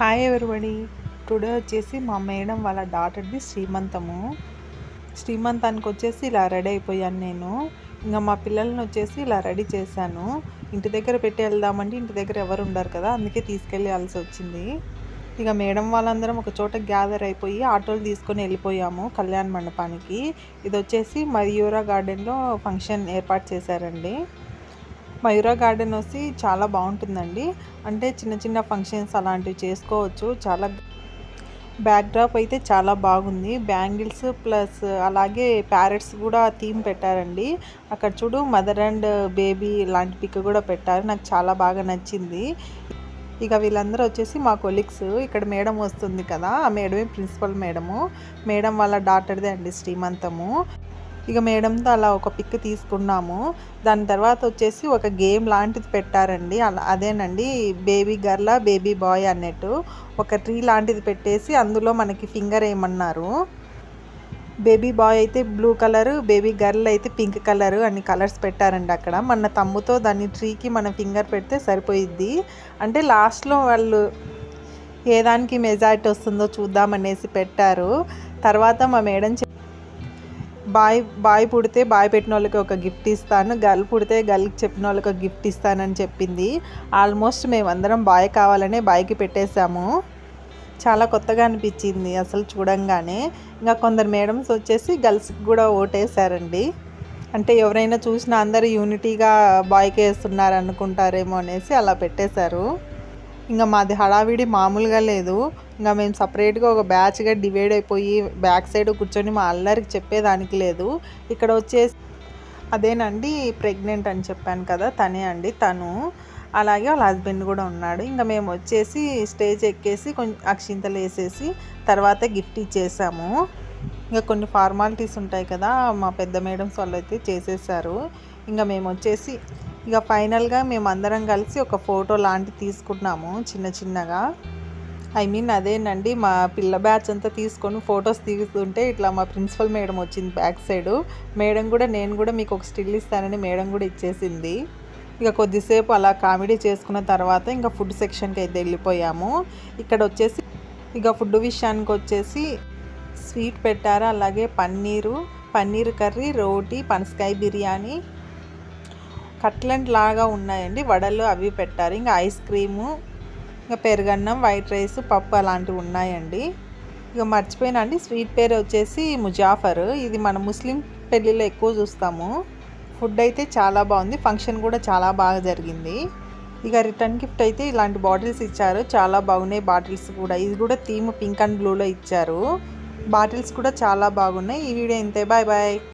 Hi everybody today వచ్చేసి మా madam వాళ్ళ డాటర్ది శ్రీమంతము. శ్రీమంతానికి వచ్చేసి ఇలా రెడీ అయిపోయాను నేను. ఇంకా మా పిల్లల్ని వచ్చేసి ఇలా రెడీ చేశాను. ఇంటి దగ్గర పెట్టి వెళ్దామంటే ఇంటి దగ్గర ఎవరు ఉండరు కదా అందుకే తీసుకెళ్ళాల్సి వచ్చింది. ఇక మేడం వాళ్ళందరం ఒక చోట గ్యాదర్ అయిపోయి ఆటోలు తీసుకొని వెళ్ళిపోయాము కళ్యాణ మండపానికి. ఇది వచ్చేసి మయూరా గార్డెన్లో ఫంక్షన్ ఏర్పాటు చేశారండి. మయూరా గార్డెన్ వచ్చి చాలా బాగుంటుందండి. అంటే చిన్న చిన్న ఫంక్షన్స్ అలాంటివి చేసుకోవచ్చు. చాలా బ్యాక్ డ్రాప్ అయితే చాలా బాగుంది. బ్యాంగిల్స్ ప్లస్ అలాగే ప్యారెట్స్ కూడా థీమ్ పెట్టారండి. అక్కడ చూడు మదర్ అండ్ బేబీ లాంటి పిక్ కూడా పెట్టారు. నాకు చాలా బాగా నచ్చింది. ఇక వీళ్ళందరూ వచ్చేసి మా కొలీగ్స్. ఇక్కడ మేడం వస్తుంది కదా. ఆ మేడమే ప్రిన్సిపల్ మేడము. మేడం వాళ్ళ డాటర్దే అండి శ్రీమంతము. ఇక మేడంతో అలా ఒక పిక్ తీసుకున్నాము. దాని తర్వాత వచ్చేసి ఒక గేమ్ లాంటిది పెట్టారండి. అలా అదేనండి బేబీ గర్ల బేబీ బాయ్ అన్నట్టు ఒక ట్రీ లాంటిది పెట్టేసి అందులో మనకి ఫింగర్ వేయమన్నారు బేబీ బాయ్ అయితే బ్లూ కలర్ బేబీ గర్ల్ అయితే పింక్ కలర్ అన్ని కలర్స్ పెట్టారండి అక్కడ. మన తమ్ముతో దాన్ని ట్రీకి మన ఫింగర్ పెడితే సరిపోయిద్ది. అంటే లాస్ట్లో వాళ్ళు ఏ దానికి మెజారిటీ వస్తుందో చూద్దామనేసి పెట్టారు. తర్వాత మా మేడం బాయ్ బాయ్ పుడితే బాయ్ పెట్టిన వాళ్ళకి ఒక గిఫ్ట్ ఇస్తాను గర్ల్ పుడితే గర్ల్కి చెప్పిన వాళ్ళకి ఒక గిఫ్ట్ ఇస్తానని చెప్పింది. ఆల్మోస్ట్ మేమందరం బాయ్ కావాలనే బాయ్కి పెట్టేశాము. చాలా కొత్తగా అనిపించింది అసలు చూడంగానే. ఇంకా కొందరు మేడమ్స్ వచ్చేసి గర్ల్స్కి కూడా ఓటేశారండి. అంటే ఎవరైనా చూసినా అందరూ యూనిటీగా బాయ్కి వేస్తున్నారు అనుకుంటారేమో అనేసి అలా పెట్టేశారు. ఇంకా మాది హడావిడి మామూలుగా లేదు. ఇంకా మేము సపరేట్గా ఒక బ్యాచ్గా డివైడ్ అయిపోయి బ్యాక్ సైడ్ కూర్చొని మా అల్లరికి చెప్పేదానికి లేదు. ఇక్కడ వచ్చేసి అదేనండి ప్రెగ్నెంట్ అని చెప్పాను కదా తనే అండి తను. అలాగే వాళ్ళ హస్బెండ్ కూడా ఉన్నాడు. ఇంకా మేము వచ్చేసి స్టేజ్ ఎక్కేసి కొంచెం అక్షింతలు వేసేసి తర్వాత గిఫ్ట్ ఇచ్చేసాము. ఇంకా కొన్ని ఫార్మాలిటీస్ ఉంటాయి కదా మా పెద్ద మేడమ్స్ వాళ్ళు అయితే చేసేసారు. ఇంకా మేము వచ్చేసి ఇక ఫైనల్గా మేము అందరం కలిసి ఒక ఫోటో లాంటి తీసుకున్నాము చిన్న చిన్నగా. ఐ మీన్ అదేనండి మా పిల్ల బ్యాచ్ అంతా తీసుకొని ఫొటోస్ తీస్తుంటే ఇట్లా మా ప్రిన్సిపల్ మేడం వచ్చింది బ్యాక్ సైడ్. మేడం కూడా నేను కూడా మీకు ఒక స్టిల్ ఇస్తానని మేడం కూడా ఇచ్చేసింది. ఇక కొద్దిసేపు అలా కామెడీ చేసుకున్న తర్వాత ఇంకా ఫుడ్ సెక్షన్కి అయితే వెళ్ళిపోయాము. ఇక్కడ వచ్చేసి ఇక ఫుడ్ విషయానికి వచ్చేసి స్వీట్ పెట్టారు అలాగే పన్నీరు. పన్నీర్ కర్రీ రోటీ పనసకాయ బిర్యానీ కట్లెంట్ లాగా ఉన్నాయండి. వడలు అవి పెట్టారు. ఇంకా ఐస్ క్రీము ఇంకా పెరుగన్నం వైట్ రైస్ పప్పు అలాంటివి ఉన్నాయండి. ఇక మర్చిపోయినా అండి. స్వీట్ పేరు వచ్చేసి ముజాఫర్. ఇది మన ముస్లిం పెళ్ళిలో ఎక్కువ చూస్తాము. ఫుడ్ అయితే చాలా బాగుంది. ఫంక్షన్ కూడా చాలా బాగా జరిగింది. ఇక రిటర్న్ గిఫ్ట్ అయితే ఇలాంటి బాటిల్స్ ఇచ్చారు. చాలా బాగున్నాయి బాటిల్స్ కూడా. ఇది కూడా థీమ్ పింక్ అండ్ బ్లూలో ఇచ్చారు. బాటిల్స్ కూడా చాలా బాగున్నాయి. ఈ వీడియో ఇంతే. Bye bye.